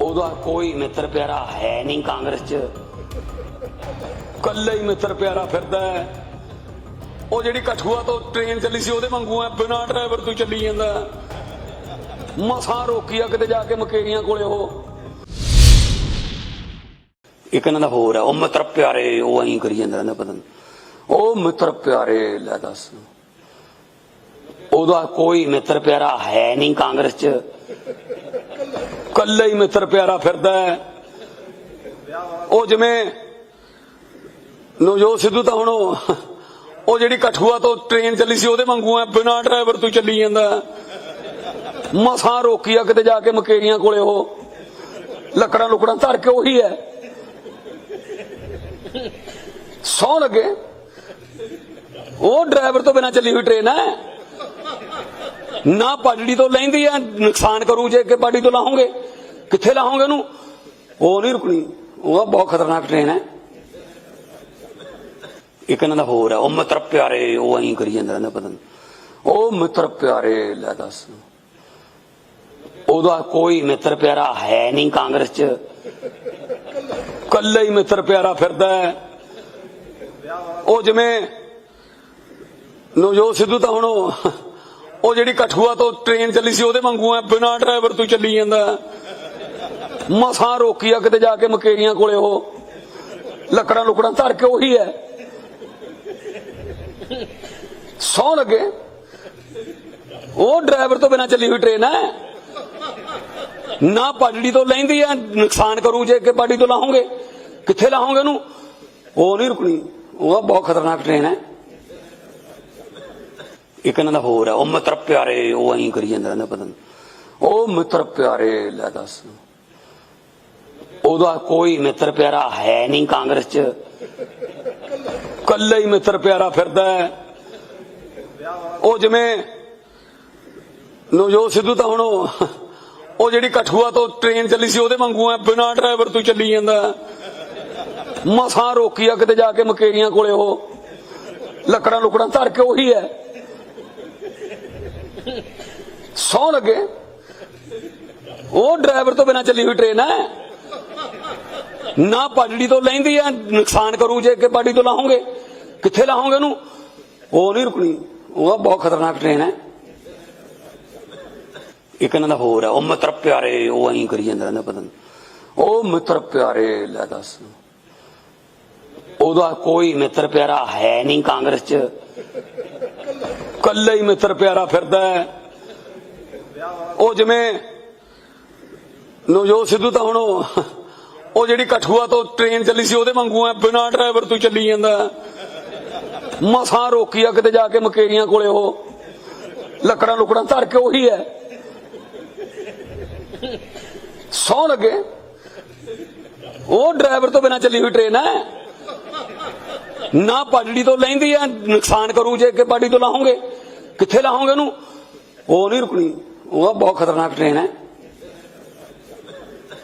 ਉਹਦਾ ਕੋਈ ਮਿੱਤਰ ਪਿਆਰਾ ਹੈ ਨਹੀਂ ਕਾਂਗਰਸ 'ਚ। ਕੱਲਾ ਹੀ ਮਿੱਤਰ ਪਿਆਰਾ ਫਿਰਦਾ ਹੈ। ਉਹ ਜਿਹੜੀ ਕਠੂਆ ਤੋਂ ਟ੍ਰੇਨ ਚੱਲੀ ਸੀ, ਉਹਦੇ ਵਾਂਗੂ ਐ ਬਿਨਾ ਡਰਾਈਵਰ ਤੋਂ ਚੱਲੀ ਜਾਂਦਾ ਮਸਾਂ ਰੋਕੀ ਕਿਤੇ ਜਾ ਕੇ ਮਕੇਰੀਆਂ ਕੋਲੇ ਉਹ। ਇੱਕ ਇਹਨਾਂ ਦਾ ਹੋਰ ਹੈ, ਉਹ ਮਿੱਤਰ ਪਿਆਰੇ, ਉਹ ਐਂ ਕਰੀ ਜਾਂਦਾ ਰਹਿੰਦਾ ਪਤਾ ਉਹ ਮਿੱਤਰ ਪਿਆਰੇ, ਲੈ ਦੱਸ। ਉਹਦਾ ਕੋਈ ਮਿੱਤਰ ਪਿਆਰਾ ਹੈ ਨਹੀਂ ਕਾਂਗਰਸ 'ਚ। ਕੱਲਾ ਹੀ ਮਿੱਤਰ ਪਿਆਰਾ ਫਿਰਦਾ ਹੈ। ਉਹ ਜਿਵੇਂ ਨਵਜੋਤ ਸਿੱਧੂ ਤਾਂ ਹੁਣ ਉਹ ਜਿਹੜੀ ਕਠੂਆ ਤੋਂ ਟ੍ਰੇਨ ਚੱਲੀ ਸੀ, ਉਹਦੇ ਵਾਂਗੂ ਐ ਬਿਨਾ ਡਰਾਈਵਰ ਤੋਂ ਚੱਲੀ ਜਾਂਦਾ ਮਸਾਂ ਰੋਕੀ ਆ ਕਿਤੇ ਜਾ ਕੇ ਮਕੇਰੀਆਂ ਕੋਲੇ ਉਹ, ਲੱਕੜਾਂ ਲੁਕੜਾਂ ਧਰ ਕੇ ਉਹੀ ਹੈ। ਸੌ ਲੱਗੇ। ਉਹ ਡਰਾਈਵਰ ਤੋਂ ਬਿਨਾ ਚੱਲੀ ਹੋਈ ਟ੍ਰੇਨ ਹੈ। ਨਾ ਪਟੜੀ ਤੋਂ ਲੈਂਦੀ ਆ, ਨੁਕਸਾਨ ਕਰੂ ਜੇ ਕਿ ਪਟੜੀ ਤੋਂ ਲਾਹੋਗੇ। ਕਿੱਥੇ ਲਾਹੋਗੇ ਉਹਨੂੰ? ਉਹ ਨਹੀਂ ਰੁਕਣੀ। ਉਹ ਬਹੁਤ ਖਤਰਨਾਕ ਟ੍ਰੇਨ ਹੈ। ਇੱਕ ਇਹਨਾਂ ਦਾ ਹੋਰ ਹੈ, ਉਹ ਮਿੱਤਰ ਪਿਆਰੇ, ਉਹ ਐਂ ਕਰੀ ਜਾਂਦਾ ਰਹਿੰਦਾ ਪਤਾ ਉਹ ਮਿੱਤਰ ਪਿਆਰੇ, ਲੈ ਦੱਸ। ਉਹਦਾ ਕੋਈ ਮਿੱਤਰ ਪਿਆਰਾ ਹੈ ਨਹੀਂ ਕਾਂਗਰਸ 'ਚ। ਕੱਲਾ ਹੀ ਮਿੱਤਰ ਪਿਆਰਾ ਫਿਰਦਾ ਹੈ। ਉਹ ਜਿਵੇਂ ਨਵਜੋਤ ਸਿੱਧੂ ਤਾਂ ਹੁਣ ਉਹ ਜਿਹੜੀ ਕਠੂਆ ਤੋਂ ਟ੍ਰੇਨ ਚੱਲੀ ਸੀ, ਉਹਦੇ ਵਾਂਗੂ ਐ, ਬਿਨਾ ਡਰਾਈਵਰ ਤੋਂ ਚੱਲੀ ਜਾਂਦਾ ਮਸਾਂ ਰੋਕੀ ਆ ਕਿਤੇ ਜਾ ਕੇ ਮਕੇਰੀਆਂ ਕੋਲੇ ਉਹ। ਲੱਕੜਾਂ ਲੁਕੜਾਂ ਧਰ ਕੇ ਉਹੀ ਹੈ ਸੌ ਲੱਗੇ। ਉਹ ਡਰਾਈਵਰ ਤੋਂ ਬਿਨਾ ਚੱਲੀ ਹੋਈ ਟ੍ਰੇਨ ਹੈ ਨਾ ਪਟੜੀ ਤੋਂ ਲੈਂਦੀ ਆ ਨੁਕਸਾਨ ਕਰੂ ਜੇ ਕਿ ਪਟੜੀ ਤੋਂ ਲਾਹੋਗੇ। ਕਿੱਥੇ ਲਾਹੋਗੇ ਉਹਨੂੰ? ਉਹ ਨਹੀਂ ਰੁਕਣੀ। ਉਹ ਬਹੁਤ ਖਤਰਨਾਕ ਟ੍ਰੇਨ ਹੈ ਇੱਕ ਇਹਨਾਂ ਦਾ ਹੋਰ ਹੈ ਉਹ ਮਿੱਤਰ ਪਿਆਰੇ, ਉਹ ਐਂ ਕਰੀ ਜਾਂਦਾ ਰਹਿੰਦਾ ਪਤਾ ਨਹੀਂ ਉਹ ਮਿੱਤਰ ਪਿਆਰੇ, ਲੈ ਦੱਸ। ਉਹਦਾ ਕੋਈ ਮਿੱਤਰ ਪਿਆਰਾ ਹੈ ਨਹੀਂ ਕਾਂਗਰਸ 'ਚ। ਕੱਲਾ ਹੀ ਮਿੱਤਰ ਪਿਆਰਾ ਫਿਰਦਾ ਹੈ। ਉਹ ਜਿਵੇਂ ਨਵਜੋਤ ਸਿੱਧੂ ਤਾਂ ਹੁਣ ਉਹ ਜਿਹੜੀ ਕਠੂਆ ਤੋਂ ਟ੍ਰੇਨ ਚੱਲੀ ਸੀ, ਉਹਦੇ ਵਾਂਗੂ ਐ ਬਿਨਾ ਡਰਾਈਵਰ ਤੋਂ ਚੱਲੀ ਜਾਂਦਾ ਮਸਾਂ ਰੋਕੀ ਆ ਕਿਤੇ ਜਾ ਕੇ ਮਕੇਰੀਆਂ ਕੋਲੇ ਉਹ। ਲੱਕੜਾਂ ਲੁਕੜਾਂ ਧਰ ਕੇ ਉਹੀ ਹੈ। ਸੌ ਲੱਗੇ। ਉਹ ਡਰਾਈਵਰ ਤੋਂ ਬਿਨਾ ਚੱਲੀ ਹੋਈ ਟ੍ਰੇਨ ਹੈ। ਨਾ ਪਟੜੀ ਤੋਂ ਲੈਂਦੀ ਆ ਨੁਕਸਾਨ ਕਰੂ ਜੇ ਕਿ ਪਟੜੀ ਤੋਂ ਲਾਹੋਗੇ। ਕਿੱਥੇ ਲਾਹੋਗੇ ਉਹਨੂੰ? ਉਹ ਨਹੀਂ ਰੁਕਣੀ। ਉਹ ਬਹੁਤ ਖਤਰਨਾਕ ਟ੍ਰੇਨ ਹੈ। ਇੱਕ ਇਹਨਾਂ ਦਾ ਹੋਰ ਹੈ, ਉਹ ਮਿੱਤਰ ਪਿਆਰੇ, ਉਹ ਐਂ ਕਰੀ ਜਾਂਦਾ ਰਹਿੰਦਾ ਪਤਾ ਉਹ ਮਿੱਤਰ ਪਿਆਰੇ, ਲੈ ਦੱਸ। ਉਹਦਾ ਕੋਈ ਮਿੱਤਰ ਪਿਆਰਾ ਹੈ ਨਹੀਂ ਕਾਂਗਰਸ 'ਚ। ਕੱਲਾ ਹੀ ਮਿੱਤਰ ਪਿਆਰਾ ਫਿਰਦਾ ਹੈ। ਉਹ ਜਿਵੇਂ ਨਵਜੋਤ ਸਿੱਧੂ ਤਾਂ ਹੁਣ ਉਹ ਜਿਹੜੀ ਕਠੂਆ ਤੋਂ ਟ੍ਰੇਨ ਚੱਲੀ ਸੀ, ਉਹਦੇ ਵਾਂਗੂ ਐ ਬਿਨਾ ਡਰਾਈਵਰ ਤੋਂ ਚੱਲੀ ਜਾਂਦਾ ਮਸਾਂ ਰੋਕੀ ਆ ਕਿਤੇ ਜਾ ਕੇ ਮਕੇਰੀਆਂ ਕੋਲੇ ਉਹ। ਲੱਕੜਾਂ ਲੁਕੜਾਂ ਧਰ ਕੇ ਉਹੀ ਹੈ। ਸੌ ਲੱਗੇ। ਉਹ ਡਰਾਈਵਰ ਤੋਂ ਬਿਨਾ ਚੱਲੀ ਹੋਈ ਟ੍ਰੇਨ ਹੈ। ਨਾ ਪਾਰਟੀ ਤੋਂ ਲੈਂਦੀ ਆ, ਨੁਕਸਾਨ ਕਰੂ ਜੇ ਕਿ ਪਾਰਟੀ ਤੋਂ ਲਾਹੋਗੇ। ਕਿੱਥੇ ਲਾਹੋਗੇ ਉਹਨੂੰ? ਉਹ ਨਹੀਂ ਰੁਕਣੀ। ਉਹ ਬਹੁਤ ਖਤਰਨਾਕ ਟ੍ਰੇਨ ਹੈ।